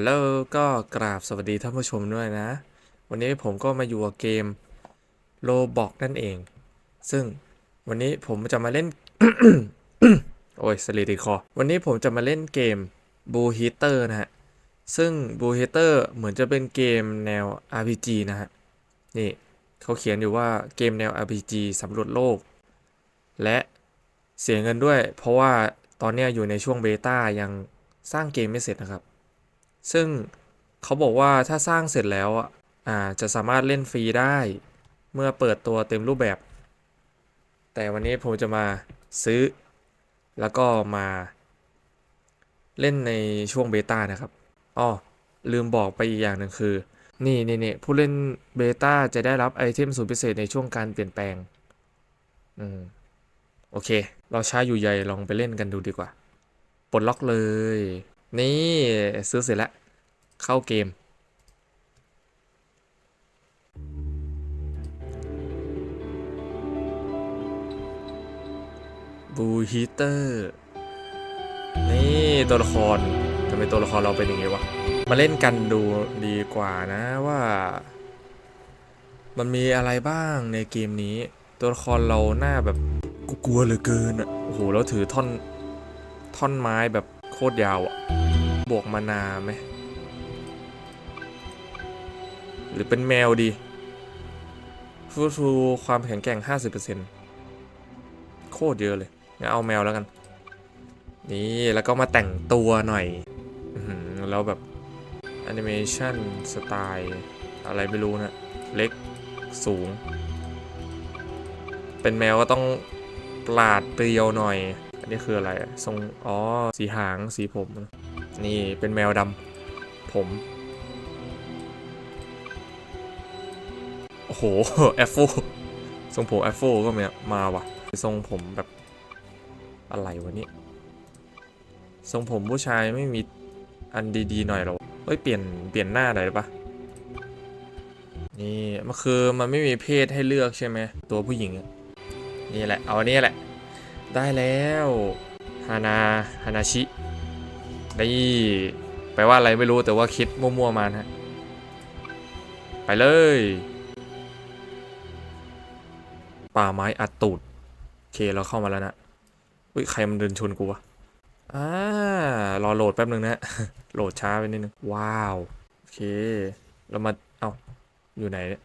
แล้วก็กราบสวัสดีท่านผู้ชมด้วยนะ วันนี้ผมก็มาอยู่กับเกมโลบอกนั่นเอง ซึ่งวันนี้ผมจะมาเล่น โอ้ยสลิดิคอ วันนี้ผมจะมาเล่นเกม b o o Heater นะฮะ ซึ่ง b o o Heater เหมือนจะเป็นเกมแนว RPG นะฮะ นี่เขาเขียนอยู่ว่าเกมแนว RPG สำรวจโลก และเสียเงินด้วย เพราะว่าตอนนี้อยู่ในช่วงเบต้ายังสร้างเกมไม่เสร็จนะครับ ซึ่งเขาบอกว่าถ้าสร้างเสร็จแล้วอะอ่าจะสามารถเล่นฟรีได้ เมื่อเปิดตัวเต็มรูปแบบ แต่วันนี้ผมจะมาซื้อ แล้วก็มาเล่นในช่วงเบต้านะครับอ๋อลืมบอกไปอีกอย่างหนึ่งคือ นี่นี่นี่ผู้เล่นเบต้าจะได้รับไอเทมสุดพิเศษในช่วงการเปลี่ยนแปลง อืม โอเค เราช้าอยู่ใหญ่ลองไปเล่นกันดูดีกว่า ปลดล็อกเลย นี่ซื้อเสร็จแล้ว เข้าเกม บูฮีเตอร์ นี่ตัวละครทำไมตัวละครเราเป็นอย่างงี้วะ มาเล่นกันดูดีกว่านะว่า มันมีอะไรบ้างในเกมนี้ ตัวละครเราหน้าแบบกูกลัวเหลือเกินอะโอ้โหแล้วถือท่อนท่อนไม้แบบโคตรยาวอะ บวกมานาไหมหรือเป็นแมวดีฟูฟูความแข็งแกร่ง 50%โคตรเยอะเลยงั้นเอาแมวแล้วกัน นี่แล้วก็มาแต่งตัวหน่อยแล้วแบบแอนิเมชันสไตล์อะไรไม่รู้นะ เล็กสูง เป็นแมวก็ต้องปราดเปรียวหน่อย อันนี้คืออะไรทรงอ๋อสีหางสีผมนี่ นี่เป็นแมวดำผม โอ้โหแอฟโฟทรงผมแอฟโฟก็มามาว่ะทรงผมแบบอะไรวะเนี่ยทรงผมผู้ชายไม่มีอันดีๆหน่อยหรอเฮ้ยเปลี่ยนเปลี่ยนหน้าหน่อยได้ปะนี่มันคือมันไม่มีเพศให้เลือกใช่ไหมตัวผู้หญิง นี่แหละ เอาอันนี้แหละ ได้แล้วฮานาฮานาชิ นี่แปลว่าอะไรไม่รู้แต่ว่าคิดมั่วๆมานะฮะไปเลย ป่าไม้อัดตูดโอเคเราเข้ามาแล้วนะอุ้ยใครมันเดินชนกูวะอ่ารอโหลดแป๊บนึงนะโหลดช้าไปนิดนึง ว้าว โอเค เรามา เอ้าอยู่ไหนเนี่ย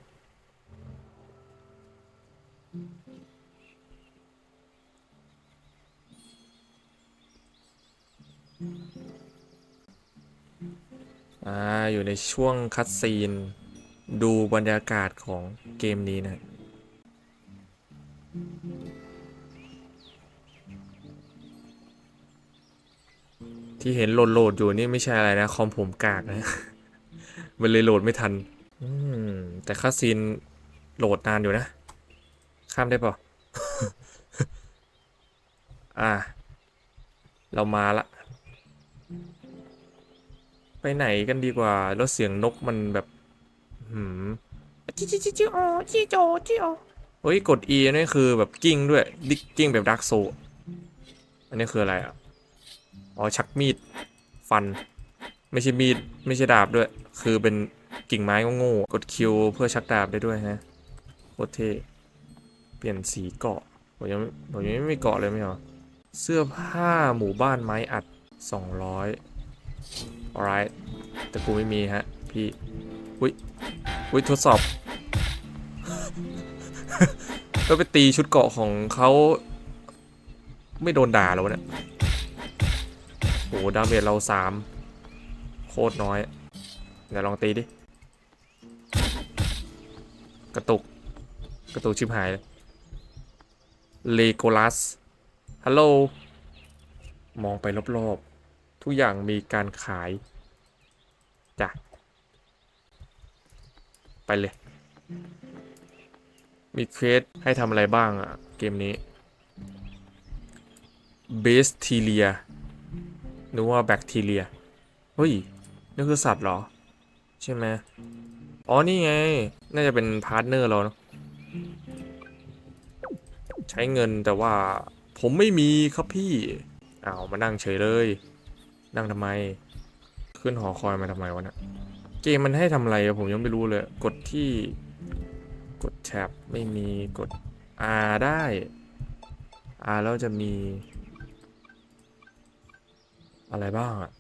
อ่า อยู่ในช่วงคัดซีน ดูบรรยากาศของเกมนี้นะที่เห็นโหลดโหลดอยู่นี่ไม่ใช่อะไรนะ คอมผมกากนะ มันเลยโหลดไม่ทัน อืม แต่ค่าซีนโหลดนานอยู่นะ ข้ามได้เปล่าอ่า เรามาละ ไปไหนกันดีกว่า แล้วเสียงนกมันแบบ หืมจิจิจิจิโอจิโจจิโอเฮ้ย กด E นี่คือแบบกิ้งด้วย ดิกกิ้งแบบดักโซ อันนี้คืออะไรอะ อ๋อ ชักมีด ฟัน ไม่ใช่มีด ไม่ใช่ดาบด้วย คือเป็นกิ่งไม้โง่ๆกดคิวเพื่อชักดาบได้ด้วยฮะโคตรเท่เปลี่ยนสีเกาะผมยังไม่ผมยังไม่มีเกาะเลยไม่เหรอ เสื้อผ้าหมู่บ้านไม้อัด 200 alright แต่กูไม่มีฮะ พี่ อุ้ย อุ้ยทดสอบ ก็ไปตีชุดเกาะของเขาไม่โดนด่าแล้วเนี่ยโอ้ดาเมจเราสามโคตรน้อยเดี๋ยวลองตีดิ กระตุก กระตุกชิบหายเลยเลโกลัสฮัลโหล มองไปรอบ ทุกอย่างมีการขายจ้ะไปเลย มีเควสให้ทำอะไรบ้างอะเกมนี้เบสทีเลียนึกว่าแบคทีเรียเฮ้ยนี่คือสัตว์เหรอ ใช่ไหมอ๋อ นี่ไง น่าจะเป็นพาร์ทเนอร์เราเนอะใช้เงินแต่ว่าผมไม่มีครับพี่ เอามานั่งเฉยเลย นั่งทำไม ขึ้นหอคอยมาทำไมวะเนี่ยเกมมันให้ทำอะไรอะผมยังไม่รู้เลย กดที่กดแท็บไม่มีกด R ได้ R แล้วจะมี อะไรบ้างอะ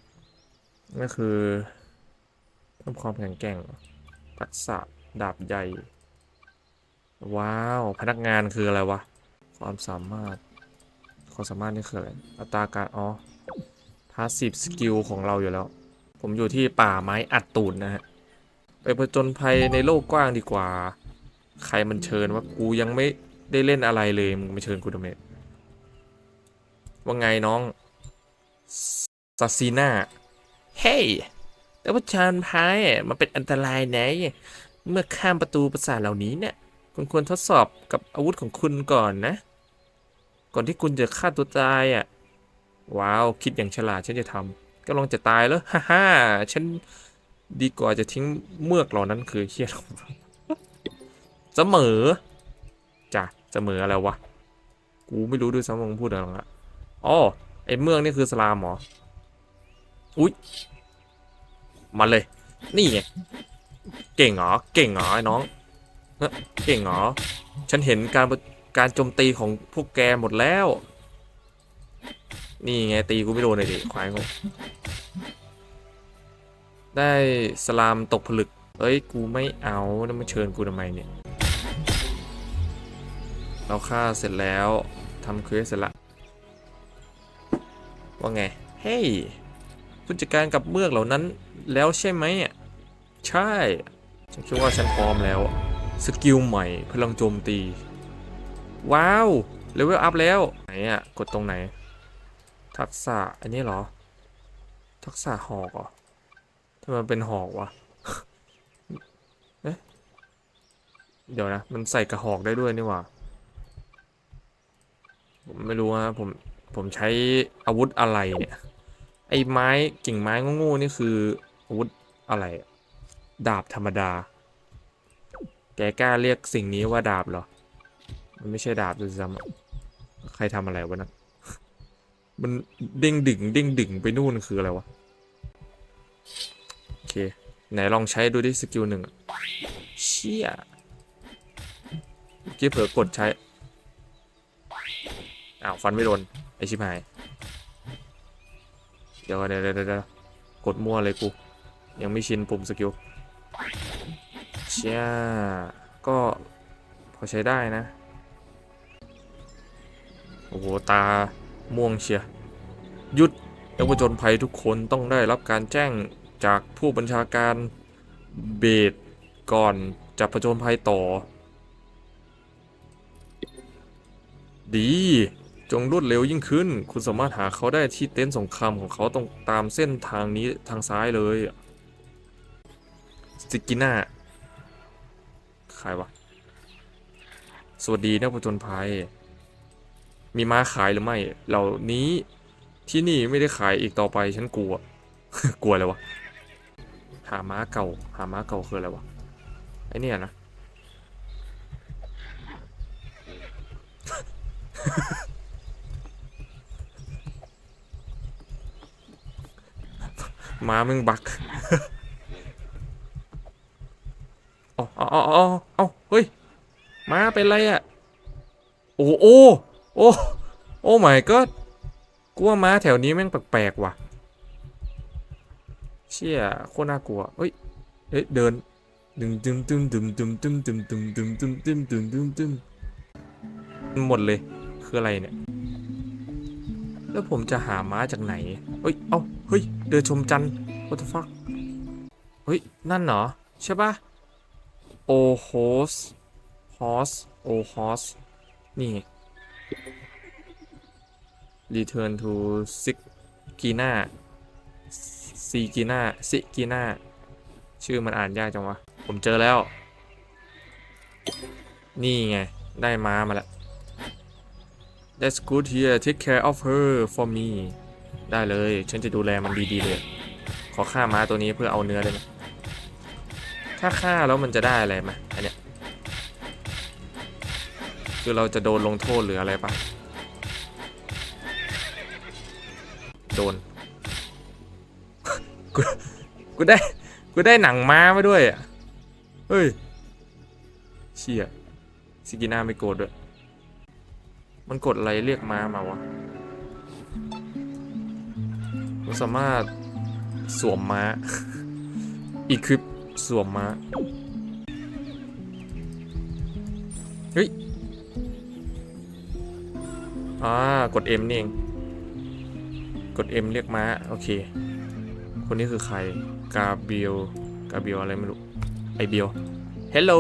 ก็คือเพิ่มความแข็งแกร่งทักษะดาบใหญ่ ว้าว พนักงานคืออะไรวะ ความสามารถ ความสามารถนี่คืออะไร อัตราการอ๋อ พาสซีฟสกิลของเราอยู่แล้ว ผมอยู่ที่ป่าไม้อัดตูนนะฮะ ไปผจญภัยในโลกกว้างดีกว่า ใครมันเชิญว่ากูยังไม่ได้เล่นอะไรเลยมึงมาเชิญกูทำไมว่าไงน้องซาซีนาเฮ้ย แต่ว่าชานพายมันเป็นอันตรายไหน เมื่อข้ามประตูปราสาทเหล่านี้เนี่ย คุณควรทดสอบกับอาวุธของคุณก่อนนะ ก่อนที่คุณจะฆ่าตัวตายอะ ว้าวคิดอย่างฉลาดฉันจะทำก็ลองจะตายแล้วฮ่าฮ่าฉันดีกว่าจะทิ้งเมือกเหล่านั้นคือเฮียเสมอจ้ะเสมออะไรวะกูไม่รู้ด้วยซ้ำว่ามึงพูดอะไรหรอกอะอ๋อไอ้เมือกนี่คือสลามหรออุ๊ยมาเลย นี่ไงเก่งเหรอเก่งเหรอไอ้น้องเก่งเหรอฉันเห็นการการโจมตีของพวกแกหมดแล้ว นี่ไงตีกูไม่โดนเลยดิควายงงได้สลามตกผลึก เอ้ยกูไม่เอาแล้วมาเชิญกูทำไมเนี่ย เราฆ่าเสร็จแล้วทำเควสเสร็จละ ว่าไง เฮ้ยคุณจัดการกับเมือกเหล่านั้นแล้วใช่ไหมอะ ใช่ ฉันคิดว่าฉันพร้อมแล้ว สกิลใหม่พลังโจมตี ว้าวเลเวลอัพแล้ว ไหนอะ กดตรงไหน ทักษะอันนี้เหรอ ทักษะหอกเหรอทำไมมันเป็นหอกวะเอ๊ะเดี๋ยวนะ มันใส่กระหอกได้ด้วยนี่หว่าผมไม่รู้นะผมผมใช้อาวุธอะไรเนี่ย ไอ้ไม้กิ่งไม้โง่ๆนี่คืออาวุธอะไร ดาบธรรมดา แกกล้าเรียกสิ่งนี้ว่าดาบเหรอ มันไม่ใช่ดาบด้วยซ้ำใครทำอะไรวะนะ มันเด้งดึงเด้งดึงไปนู่นคืออะไรวะ โอเค ไหนลองใช้ดูดิสกิลหนึ่งเชี่ยกี้เผลอกดใช้ อ้าว ฟันไม่โดน ไอชิบหาย เดี๋ยวเดี๋ยวเดี๋ยวเดี๋ยวกดมั่วเลยกู ยังไม่ชินปุ่มสกิลเชี่ยก็พอใช้ได้นะ โอ้โห ตา ม่วงเชียหยุดเยาวชนภัยทุกคนต้องได้รับการแจ้งจากผู้บัญชาการเบดก่อนจะผจญภัยต่อ ดี จงรวดเร็วยิ่งขึ้น คุณสามารถหาเขาได้ที่เต็นท์สงครามของเขาตรงตามเส้นทางนี้ทางซ้ายเลยสิกิน่าใครวะ สวัสดีนักผจญภัย มีม้าขายหรือไม่ เหล่านี้ที่นี่ไม่ได้ขายอีกต่อไปฉันกลัว กลัวอะไรวะ หาม้าเก่า หาม้าเก่าคืออะไรวะ ไอเนี่ยนะ ม้ามึงบักอาเอาเอาเอาเอาเฮ้ย ม้าเป็นไรอะ โอ้โอ้ โอ้โอ้ my god กูว่าม้าแถวนี้แม่งแปลกๆว่ะ เชี่ยโคตรน่ากลัวเฮ้ยเฮ้ยเดินดึงดึมดึมดึมดึมดึมดึมดึมดึมดึมดึมดึมดึมดึมหมดเลยคืออะไรเนี่ย แล้วผมจะหาม้าจากไหน เฮ้ย เอ้า เฮ้ย เดินชมจันทร์ what the fuck เฮ้ย นั่นเหรอ ใช่ปะโอโฮสฮอสโอฮอสนี่ Return to s i กีน่าซีกีน่าซิกีน่าชื่อมันอ่านยากจังวะ ผมเจอแล้ว นี่ไง ได้ม้ามาแล้ว That's good here take care of her for me ได้เลย ฉันจะดูแลมันดีๆเลย ขอฆ่าม้าตัวนี้เพื่อเอาเนื้อได้ไหมถ้าฆ่าแล้วมันจะได้อะไรไหมอันเนี้ย คือเราจะโดนลงโทษหรืออะไรปะโดน กู กูได้ กูได้หนังม้ามาด้วยอะ เฮ้ย เชี่ยซิกิน่าไม่โกรธด้วย มันกดอะไรเรียกม้ามาวะผมสามารถสวมม้า อีคลิปสวมม้า เฮ้ย อ่ากด M นี่เอง กด M เรียกม้า โอเค คนนี้คือใคร กาเบียล กาเบียลอะไรไม่รู้ ไอเบียล Hello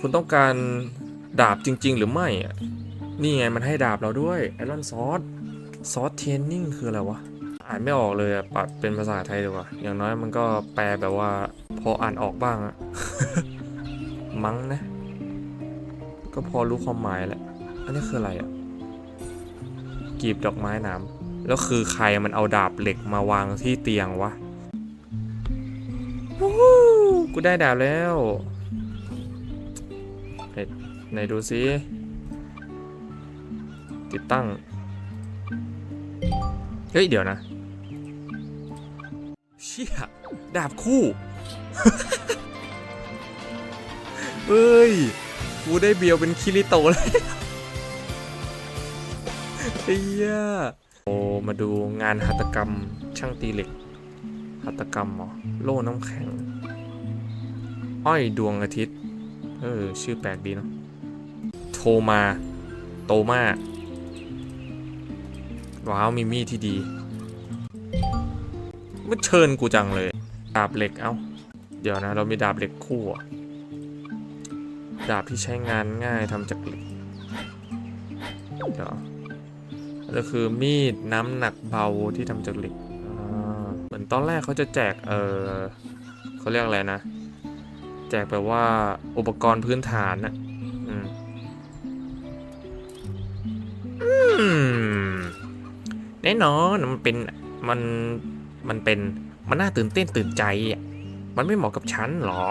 คุณต้องการดาบจริง ๆ หรือไม่อะนี่ไงมันให้ดาบเราด้วยไอรอนซอสซอสเทนนิ่งคืออะไรวะ อ่านไม่ออกเลยอะปัดเป็นภาษาไทยดีกว่า อย่างน้อยมันก็แปลแบบว่า พออ่านออกบ้างอะมั้งนะ ก็พอรู้ความหมายแหละ อันนี้คืออะไรอะ กีบดอกไม้น้ำแล้วคือใครมันเอาดาบเหล็กมาวางที่เตียงวะวูวูกูได้ดาบแล้วไหนไหนดูซิ ติดตั้ง เฮ้ย เดี๋ยวนะ เชี่ย ดาบคู่ เฮ้ย กูได้เบียวเป็นคิริโตเลย เฮียโอ้มาดูงานหัตถกรรมช่างตีเหล็ก หัตถกรรมเหรอโล่น้ำแข็ง อ้อยดวงอาทิตย์ เออ ชื่อแปลกดีเนาะโทมา โตมาว้าวมีมีดที่ดีมันเชิญกูจังเลย ดาบเหล็กเอ้า เดี๋ยวนะ เรามีดาบเหล็กคู่ดาบที่ใช้งานง่ายทำจากเหล็ก เดี๋ยว ก็คือมีดน้ำหนักเบาที่ทำจากเหล็กเหมือนตอนแรกเขาจะแจกเออเขาเรียกอะไรนะ แจกแบบว่าอุปกรณ์พื้นฐานนะแน่นอนมันเป็นมันมันเป็นมันน่าตื่นเต้นตื่นใจอะมันไม่เหมาะกับฉันหรอ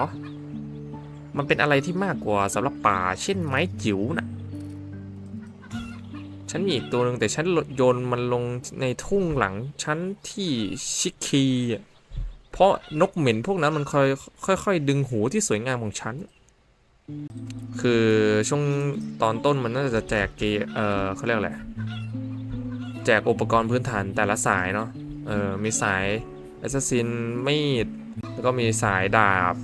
มันเป็นอะไรที่มากกว่าสำหรับป่า เช่นไม้จิ๋วน่ะ ฉันมีอีกตัวหนึ่งแต่ฉันโยนมันลงในทุ่งหลังฉันที่ชิคคีอะเพราะนกเหม็นพวกนั้นมันค่อยค่อยๆดึงหูที่สวยงามของฉัน คือช่วงตอนต้นมันน่าจะแจกเกเออเขาเรียกอะไร แจกอุปกรณ์พื้นฐานแต่ละสายเนาะ เออมีสายแอสซัสซินมีด แล้วก็มีสายดาบ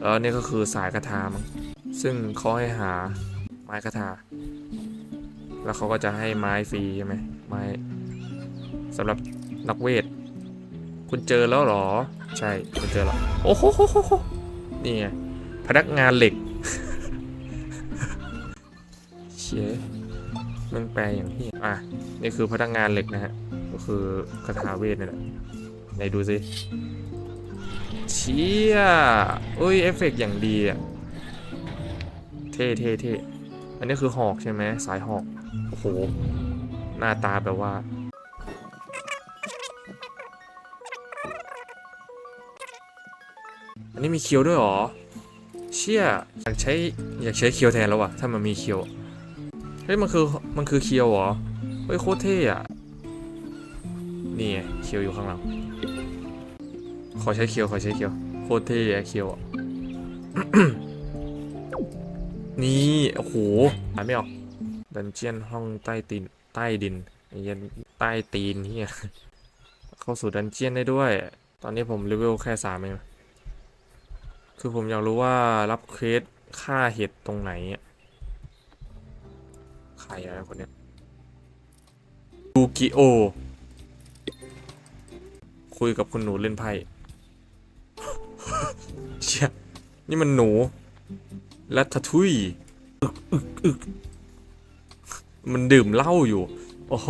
แล้วนี่ก็คือสายคาถามั้งซึ่งเขาให้หาไม้คาถา แล้วเขาก็จะให้ไม้ฟรีใช่ไหมไม้สำหรับนักเวท คุณเจอแล้วหรอ ใช่คุณเจอแล้ว โอ้โหนี่ไงพนักงานเหล็กเชี่ยมันแปลอย่างที่อะ นี่คือพนักงานเหล็กนะฮะ ก็คือคาถาเวทนี่แหละไหนดูสิเชี่ยอุ้ยเอฟเฟกต์อย่างดีอะ เท่เท่เท่อันนี้คือหอกใช่ไหมสายหอก โอ้โห หน้าตาแบบว่า อันนี้มีเคียวด้วยหรอ เชี่ย อยากใช้อยากใช้เคียวแทนแล้วว่ะถ้ามันมีเคียว เฮ้ย มันคือ มันคือเคียวเหรอ เฮ้ย โคตรเท่อะนี่ไงเคียวอยู่ข้างหลัง ขอใช้เคียว ขอใช้เคียว โคตรเท่อะเคียวอะนี่ โอ้โหอานไม่ออก ดันเจียนห้องใต้ตีนใต้ดินเยันใต้ตีนเฮียเข้าสู่ดันเจียนได้ด้วย ตอนนี้ผมเลเวลแค่สามเองคือผมอยากรู้ว่ารับเควสฆ่าเห็ดตรงไหนใครอะไรคนเนี้ยยูกิโอ คุยกับคุณหนูเล่นไพ่เชี่ยนี่มันหนูและทะทุย มันดื่มเหล้าอยู่ โอ้โห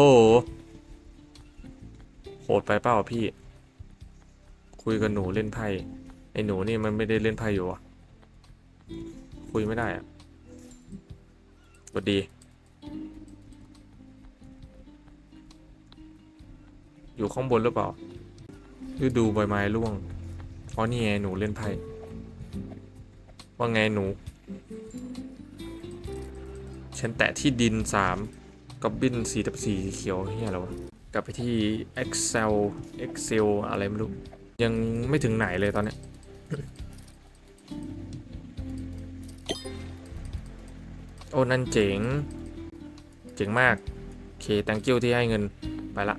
โหดไปเปล่าพี่ คุยกับหนูเล่นไพ่ ไอ้หนูนี่มันไม่ได้เล่นไพ่อยู่อะคุยไม่ได้อะสวัสดีอยู่ข้างบนหรือเปล่าหรือดูใบไม้ร่วงอ๋อนี่ไงหนูเล่นไพ่ ว่าไงหนู ฉันแตะที่ดิน 3กับบินสีตับสีเขียวเฮียอะไรวะกลับไปที่ Excel Excel อะไรไม่รู้ ยังไม่ถึงไหนเลยตอนเนี้ยโอ้นั่นเจ๋ง เจ๋งมาก โอเค thank you ที่ให้เงินไปละ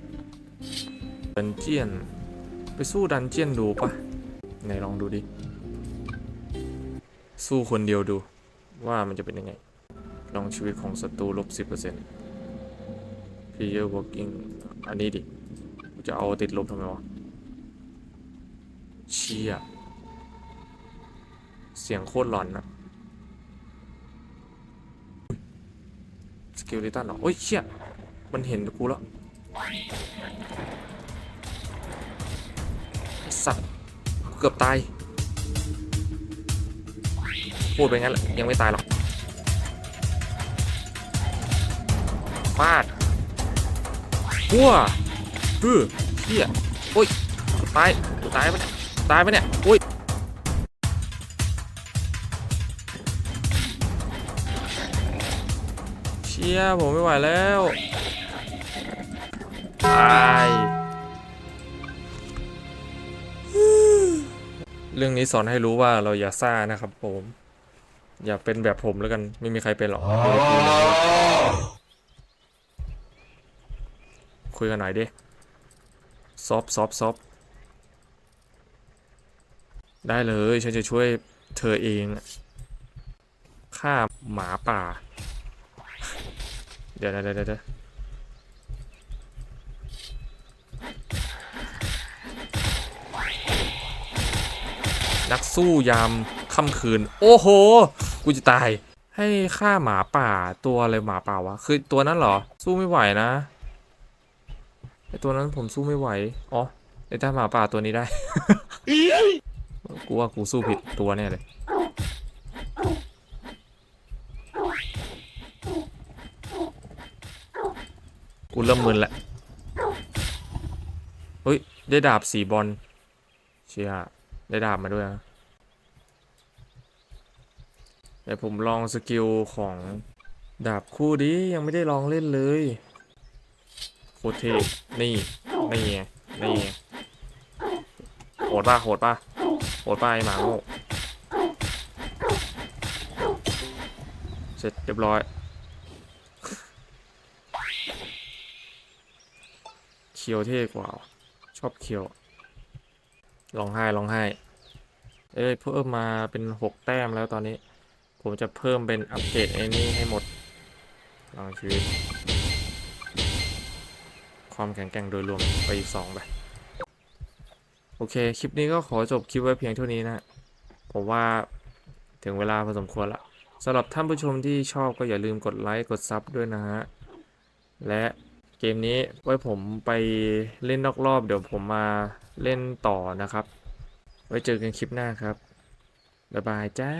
ดันเจียน ไปสู้ดันเจียนดูปะไหนลองดูดิ สู้คนเดียวดูว่ามันจะเป็นยังไง ลองชีวิตของศัตรูลบสิบเปอร์เซ็นต์ player working อันนี้ดิจะเอาติดลบทำไมวะ เชี่ย เสียงโคตรหลอนนะสกิลลิตันเหรอ โอ้ยเชี่ย มันเห็นกูแล้ว สัตว์เกือบตาย พูดไปงั้นแหละยังไม่ตายหรอก ฟาดหัวฮือเฮียโอ้ยตายตายปะเนี่ยตายปะเนี่ยโอ้ยเชี่ยผมไม่ไหวแล้วตายเรื่องนี้สอนให้รู้ว่าเราอย่าซ่านะครับผม อย่าเป็นแบบผมแล้วกัน ไม่มีใครเป็นหรอก คุยกันหน่อยดิซอฟซอฟซอฟได้เลยฉันจะช่วยเธอเองฆ่าหมาป่าเดี๋ยวเดี๋ยวเดี๋ยวเดี๋ยวนักสู้ยามค่ำคืน โอ้โห กูจะตาย ให้ฆ่าหมาป่าตัวอะไรหมาป่าวะ คือตัวนั้นเหรอ สู้ไม่ไหวนะ ไอตัวนั้นผมสู้ไม่ไหว อ๋อไอถ้าหมาป่าตัวนี้ได้ กูว่ากูสู้ผิดตัวแน่เลย กูเริ่มมึนล้วเฮ้ย ได้ดาบสีบอล เชียได้ดาบมาด้วยนะแต่ผมลองสกิลของดาบคู่ดิยังไม่ได้ลองเล่นเลย โคตรเท่นี่ นี่ไงนี่ไงโหดป่ะโหดป่ะโหดป่ะไอหมาโง่เสร็จเรียบร้อย เคียวเท่กว่าว่ะชอบเคียวร้องไห้ร้องไห้ เอ้ยเพิ่มมาเป็นหกแต้มแล้วตอนนี้ ผมจะเพิ่มเป็นอัปเกรดไอ้นี่ให้หมดลองชีวิต ความแข็งแกร่งโดยรวมไปอีกสองไปโอเค คลิปนี้ก็ขอจบคลิปไว้เพียงเท่านี้นะ ผมว่าถึงเวลาพอสมควรละสำหรับท่านผู้ชมที่ชอบก็อย่าลืมกดไลค์กดซับด้วยนะฮะ และเกมนี้ไว้ผมไปเล่นนอกรอบเดี๋ยวผมมาเล่นต่อนะครับ ไว้เจอกันคลิปหน้าครับ บ๊ายบายจ้า